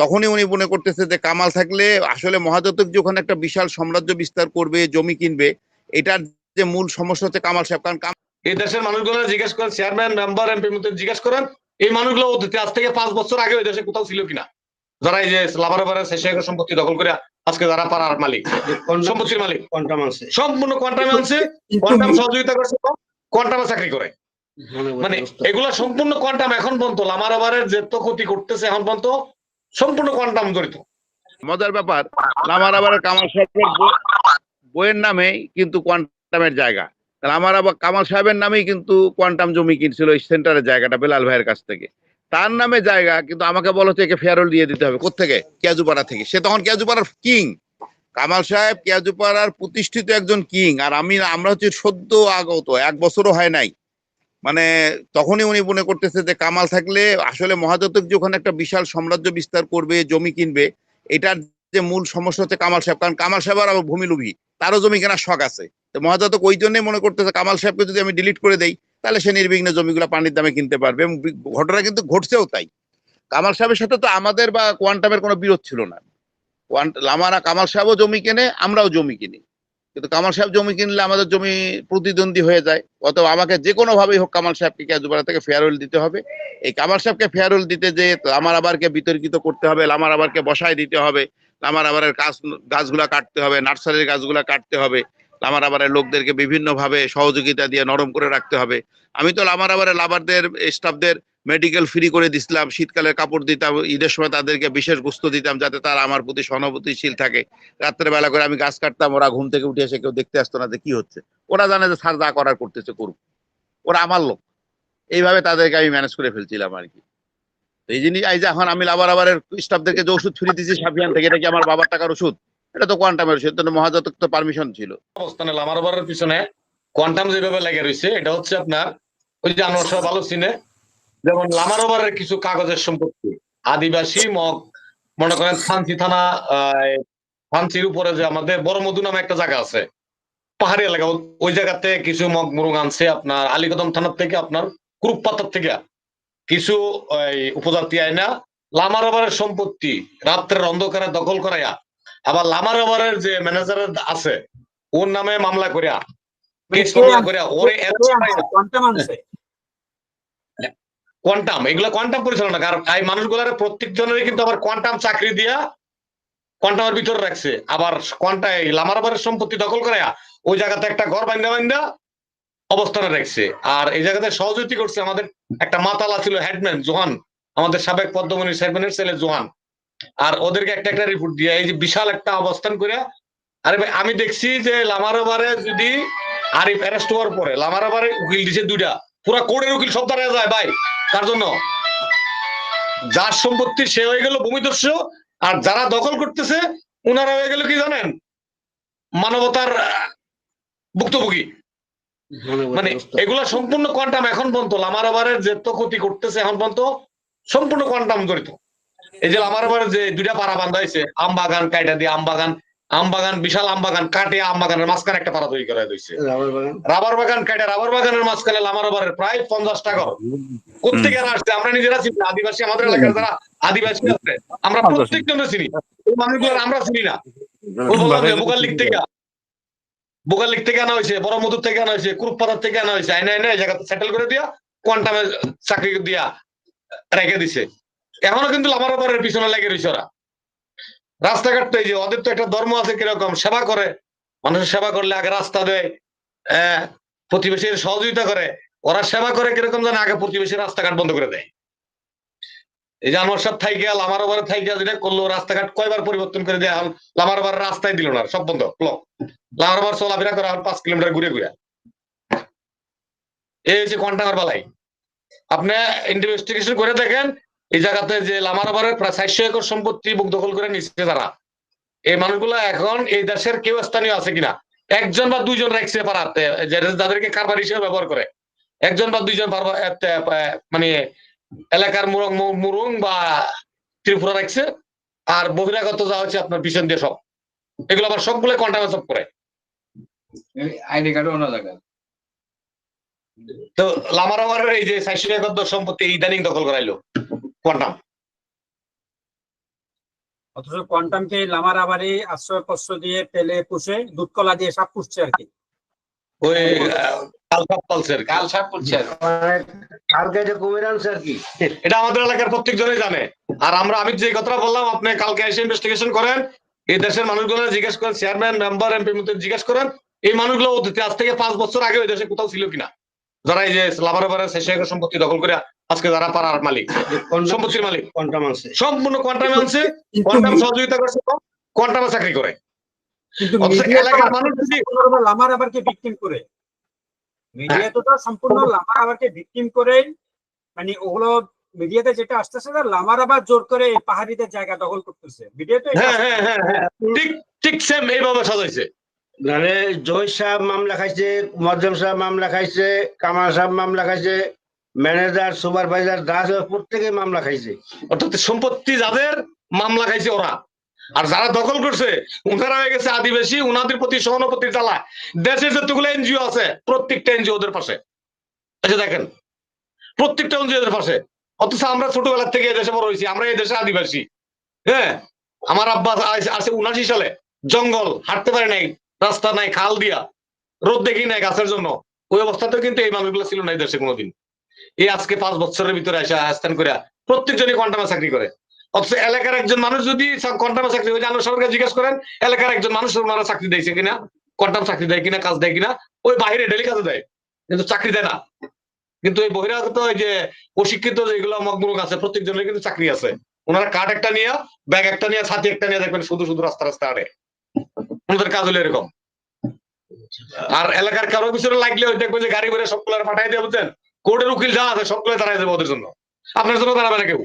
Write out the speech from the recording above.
তখনই উনি মনে করতেছে যে কামাল থাকলে আসলে মহাজাতক যে ওখানে একটা বিশাল সাম্রাজ্য বিস্তার করবে জমি কিনবে এটার যে মূল সমস্যা হচ্ছে কামাল সাহেব। কারণ এই দেশের মানুষগুলো জিজ্ঞেস করেন চেয়ারম্যান মেম্বার এমপি মধ্যে জিজ্ঞেস করেন এই মানুষগুলো অতীতে আজ থেকে পাঁচ বছর আগে ওই দেশে কোথাও ছিল কিনা? যারা এই যে লাভারে শেষ একর সম্পত্তি দখল করে আজকে যারা পাড়ার মালিক সম্পত্তির মালিক কোনটা মানছে সম্পূর্ণ কোয়ান্টামে আনছে কোয়ান্টাম সহযোগিতা করছে কোয়ান্টামে চাকরি করে। মানে এগুলা সম্পূর্ণ কোয়ান্টাম এখন পর্যন্ত লামারাবারের যে তো ক্ষতি করতেছে এখন পর্যন্ত সম্পূর্ণ কোয়ান্টাম জড়িত। মজার ব্যাপার লামার আবার কামাল সাহেবের বইয়ের নামেই কিন্তু কোয়ান্টামের জায়গা। আমার আবার কামাল সাহেবের নামেই কিন্তু কোয়ান্টাম জমি কিনছিল সেন্টারের জায়গাটা বেলাল ভাইয়ের কাছ থেকে। তার নামে জায়গা, কিন্তু আমাকে বলো হচ্ছে একে ফেয়ারল দিয়ে দিতে হবে। কোথেকে কেয়াজুপাড়া থেকে। সে তখন কেয়াজুপাড়ার কিং। কামাল সাহেব কেয়াজুপাড়ার প্রতিষ্ঠিত একজন কিং। আর আমি আমরা হচ্ছে সদ্য আগত, এক বছরও হয় নাই। মানে তখনই উনি মনে করতেছে যে কামাল থাকলে আসলে মহাজাতক ওখানে একটা বিশাল সাম্রাজ্য বিস্তার করবে, জমি কিনবে, এটার যে মূল সমস্যা হচ্ছে কামাল সাহেব। কারণ কামাল সাহেব আর ভূমি লোভী, তারও জমি কেনার শখ আছে। তো মহাজাতক ওই জন্যই মনে করতেছে, কামাল সাহেবকে যদি আমি ডিলিট করে দেই, তাহলে সে নির্বিঘ্নে জমিগুলো পানির দামে কিনতে পারবে এবং ঘটনা কিন্তু ঘটছেও তাই। কামাল সাহেবের সাথে তো আমাদের বা কোয়ান্টামের কোনো বিরোধ ছিল না। লামারা কামাল সাহেবও জমি কেনে, আমরাও জমি কিনি। কিন্তু কামাল সাহেব জমি কিনলে আমাদের জমি প্রতিদ্বন্দ্বী হয়ে যায়। অথবা আমাকে যে কোনো ভাবেই হোক কামাল সাহেবকে কেজুপাড়া থেকে ফেয়ারওয়েল দিতে হবে? এই কামাল সাহেবকে ফেয়ারওয়েল দিতে যে লামার আবারকে বিতর্কিত করতে হবে লামার আবারকে বসায় দিতে হবে লামার আবারের গাছ গাছগুলা কাটতে হবে, নার্সারির গাছগুলা কাটতে হবে লামার আবারের লোকদেরকে বিভিন্ন ভাবে সহযোগিতা দিয়ে নরম করে রাখতে হবে। আমি তো লামার আবারের লাভারদের স্টাফদের মেডিকেল ফ্রি করে দিছিলাম শীতকালের কাপড় দিতাম, ঈদের সময় তাদেরকে বিশেষ গুস্ত দিতাম যাতে তারা আমার প্রতি সহানুভূতিশীল থাকে। রাত্রে বেলা করে আমি গাছ কাটতাম, ওরা ঘুম থেকে উঠে এসে কেউ দেখতে আসতো না যে কি হচ্ছে। ওরা জানে যে, স্যার, যা করার করতেছে, করুক। ওরা আমার লোক। এইভাবে তাদেরকে আমি ম্যানেজ করে ফেলছিলাম আর কি। এই জিনিস, এই যে এখন আমি লাবার আবারের স্টাফদেরকে যে ওষুধ ফ্রি দিচ্ছি সাফিয়ান থেকে, এটা কি আমার বাবার টাকার ওষুধ? এটা তো কোয়ান্টামের ওষুধ মহাজাতক তো পারমিশন ছিল। অবস্থানে লামারাবারের পিছনে কোয়ান্টাম যেভাবে লেগে রয়েছে, এটা হচ্ছে আপনার ওই যে আনোয়ার সাহেব ভালো চিনে যেমন লামারাবারের কিছু কাগজের সম্পত্তি। আদিবাসী মগ মনে করেন থানচি থানা থানচির উপরে যে আমাদের বড় মধু নামে একটা জায়গা আছে। পাহাড়ি এলাকা ওই জায়গাতে কিছু মগ মুরুং আনছে আপনার আলীকদম থানার থেকে আপনার কুরুপ পাতার থেকে। কিছু উপজাতি আইনা লামারাবারের সম্পত্তি রাত্রের অন্ধকারে দখল করাইয়া আবার লামারাবারের যে ম্যানেজার আছে ওর নামে মামলা করিয়া কেস মামলা করিয়া ওরে কোনটা মানছে কোয়ান্টাম এগুলা কোয়ান্টাম পরিচালনা কারণ এই মানুষগুলার প্রত্যেক জনেরই কিন্তু আবার কোয়ান্টাম চাকরি দিয়া কোয়ান্টামের ভিতরে রাখছে। আবার কোয়ান্টা লামারাবারের সম্পত্তি দখল করাইয়া ওই জায়গাতে একটা ঘর বান্ধা বান্ধা অবস্থানে রাখছে। আর এই জায়গাতে সহযোগিতা করছে আমাদের একটা মাতালা ছিল হেডম্যান জোহান। আমাদের সাবেক পদ্মমণি চেয়ারম্যানের ছেলে জোহান। আর ওদেরকে একটা একটা রিপোর্ট দিয়ে এই যে বিশাল একটা অবস্থান করে আরে ভাই, আমি দেখছি যে লামারাবারে যদি আরিফ অ্যারেস্ট হওয়ার পরে লামারাবারে উকিল দিছে দুইটা। পুরা কোর্টের উকিল সব দাঁড়িয়ে যায় ভাই। কার জন্য? যার সম্পত্তি সে হয়ে গেল ভূমিদস্যু আর যারা দখল করতেছে ওনারা হয়ে গেল কি জানেন? মানবতার ভুক্তভোগী। মানে এগুলা সম্পূর্ণ কোয়ান্টাম এখন পর্যন্ত লামারাবারের যে তো ক্ষতি করতেছে এখন পর্যন্ত সম্পূর্ণ কোয়ান্টাম জড়িত। এই যে লামারাবারের যে দুইটা পাড়া বান্ধা হয়েছে আম বাগান কাইটা দিয়ে আম বাগান আম বাগান বিশাল আম বাগান কাটে আমবাগানের মাঝখানে একটা পাড়া তৈরি করা হয়েছে রাবার বাগান কাটে রাবার বাগানের মাঝখানে লামারাবারের প্রায় পঞ্চাশ টাকা কোথেকে আসছে? আমরা নিজেরা চিনি আদিবাসী আমাদের এলাকার যারা আদিবাসী আছে আমরা প্রত্যেকজনকে চিনি। ওই মানুষগুলো আমরা চিনি না। বোকার লিগ থেকে বোকার লিগ থেকে আনা হয়েছে বড় মধুর থেকে আনা হয়েছে কুরুপাতার থেকে আনা হয়েছে। আইনা আইনা জায়গাতে সেটেল করে দিয়া কোয়ান্টামে চাকরি দিয়া রেখে দিছে। এখনও কিন্তু লামারাবারের পিছনে লেগে রয়েছে ওরা। রাস্তাঘাট যে, ওদের তো একটা ধর্ম আছে কীরকম? সেবা করে। মানুষের সেবা করলে আগে রাস্তা দেয় প্রতিবেশীর সহযোগিতা করে। ওরা সেবা করে কীরকম জানে আগে প্রতিবেশীর রাস্তাঘাট বন্ধ করে দেয়। এই যে আমার সব থাইকে লামারোবার থাইকে যেটা করল, রাস্তাঘাট কয়বার পরিবর্তন করে দেয় লামার লামারোবার রাস্তায় দিল না, সব বন্ধ ব্লক লামারোবার চলাফেরা করা এখন পাঁচ কিলোমিটার ঘুরে ঘুরে। এই হচ্ছে কোয়ান্টামের বালাই। আপনি ইনভেস্টিগেশন করে দেখেন এই জায়গাতে যে লামারোবারের প্রায় চারশো একর সম্পত্তি বুক দখল করে নিচ্ছে তারা। এই মানুষগুলা এখন এই দেশের কেউ স্থানীয় আছে কিনা? একজন বা দুইজন রাখছে পাড়াতে যাদেরকে কারবার হিসেবে ব্যবহার করে। একজন বা দুইজন মানে এলাকার মুরং মুরুং বা ত্রিপুরা রাখছে। আর বহিরাগত যা হচ্ছে আপনার পিছন দিয়ে সব। এগুলো আবার সবগুলো কন্টামে সব করে। আইডি কার্ড অন্য জায়গায়। তো লামারামারের এই যে চারশো একর সম্পত্তি ইদানিং দখল করাইলো। কোয়ান্টাম অথচ কোয়ান্টামকে লামার আবারে আশ্রয় প্রশ্র দিয়ে পেলে পুষে দুধ কলা দিয়ে সাপ পুষছে আর কি। ওই কালসাপ পালছে আর কি। কাল সাপ করছে কালকে যে কুমির আনছে আর কি। এটা আমাদের এলাকার প্রত্যেক জনই জানে। আর আমরা আমি যে কথা বললাম আপনি কালকে এসে ইনভেস্টিগেশন করেন এই দেশের মানুষগুলো জিজ্ঞেস করেন চেয়ারম্যান মেম্বার এমপি মধ্যে জিজ্ঞেস করেন এই মানুষগুলো অতীতে আজ থেকে পাঁচ বছর আগে ওই দেশে কোথাও ছিল কিনা? যারা এই যে লাভার বারে শেষ হয়ে সম্পত্তি দখল করে আজকে যারা পাড়ার মালিক সম্পত্তির মালিক সম্পূর্ণ কোয়ান্টামে আনছে কোয়ান্টাম সহযোগিতা করছে কোয়ান্টামে চাকরি করে। এলাকার মানুষ যদি- লামার আবারকে ভিকটিম করে। মিডিয়া তো সম্পূর্ণ লামার আবারকে ভিকটিম করে মানে ওগুলো মিডিয়াতে যেটা আসতেছে না লামার আবার জোর করে এই পাহাড়িদের জায়গা দখল করতেছে। মিডিয়া তো হ্যাঁ হ্যাঁ হ্যাঁ হ্যাঁ। ঠিক ঠিক সেম এইভাবে সাজাইছে। মানে জয় সাহেব মামলা খাইছে, মজ্জম সাহেব মামলা খাইছে, কামাল সাহেব মামলা খাইছে, ম্যানেজার, সুপারভাইজার দাস প্রত্যেকে মামলা খাইছে। অর্থাৎ সম্পত্তি যাদের, মামলা খাইছে ওরা। আর যারা দখল করছে, উনারা হয়ে গেছে আদিবাসী, উনাদের প্রতি সহানুভূতির জ্বালা। দেশের যতগুলো এনজিও আছে, প্রত্যেকটা এনজিও ওদের পাশে আচ্ছা দেখেন, প্রত্যেকটা এনজিও ওদের পাশে। অথচ আমরা ছোটবেলার থেকে দেশে বড় হয়েছি, আমরা এই দেশে আদিবাসী। হ্যাঁ আমার আব্বা আছে উনাশি সালে, জঙ্গল, হাঁটতে পারে নাই। রাস্তা নাই, খাল দিয়া, রোদ দেখি নাই গাছের জন্য। ওই অবস্থাতেও কিন্তু এই মানুষগুলো ছিল না এই দেশে কোনোদিন। এই আজকে পাঁচ বছরের ভিতরে আসা স্থান করে প্রত্যেকজনই কোয়ান্টামে চাকরি করে। অথচ এলাকার একজন মানুষ যদি কোয়ান্টামে চাকরি করে জানো সরকার জিজ্ঞেস করেন, এলাকার একজন মানুষ ওনারা চাকরি দিয়েছে কিনা? কোয়ান্টাম চাকরি দেয় কিনা, কাজ দেয় কিনা? ওই বাইরে ডেলি কাজে দেয়, কিন্তু চাকরি দেয় না। কিন্তু এই বহিরাগত, এই যে অশিক্ষিত যেগুলো মগমুলক আছে, প্রত্যেকজনের কিন্তু চাকরি আছে। ওনারা কার্ড একটা নিয়ে, ব্যাগ একটা নিয়ে, ছাতি একটা নিয়ে দেখবেন শুধু শুধু রাস্তা রাস্তা আরে ওনাদের কাজ হলো এরকম। আর এলাকার কারও পিছনে লাগলে দেখবেন যে গাড়ি করে সবগুলো পাঠাই দিয়ে, বুঝছেন? কোর্টের উকিল যা আছে সবগুলো দাঁড়াই দেবে ওদের জন্য। আপনার জন্য দাঁড়াবে না কেউ।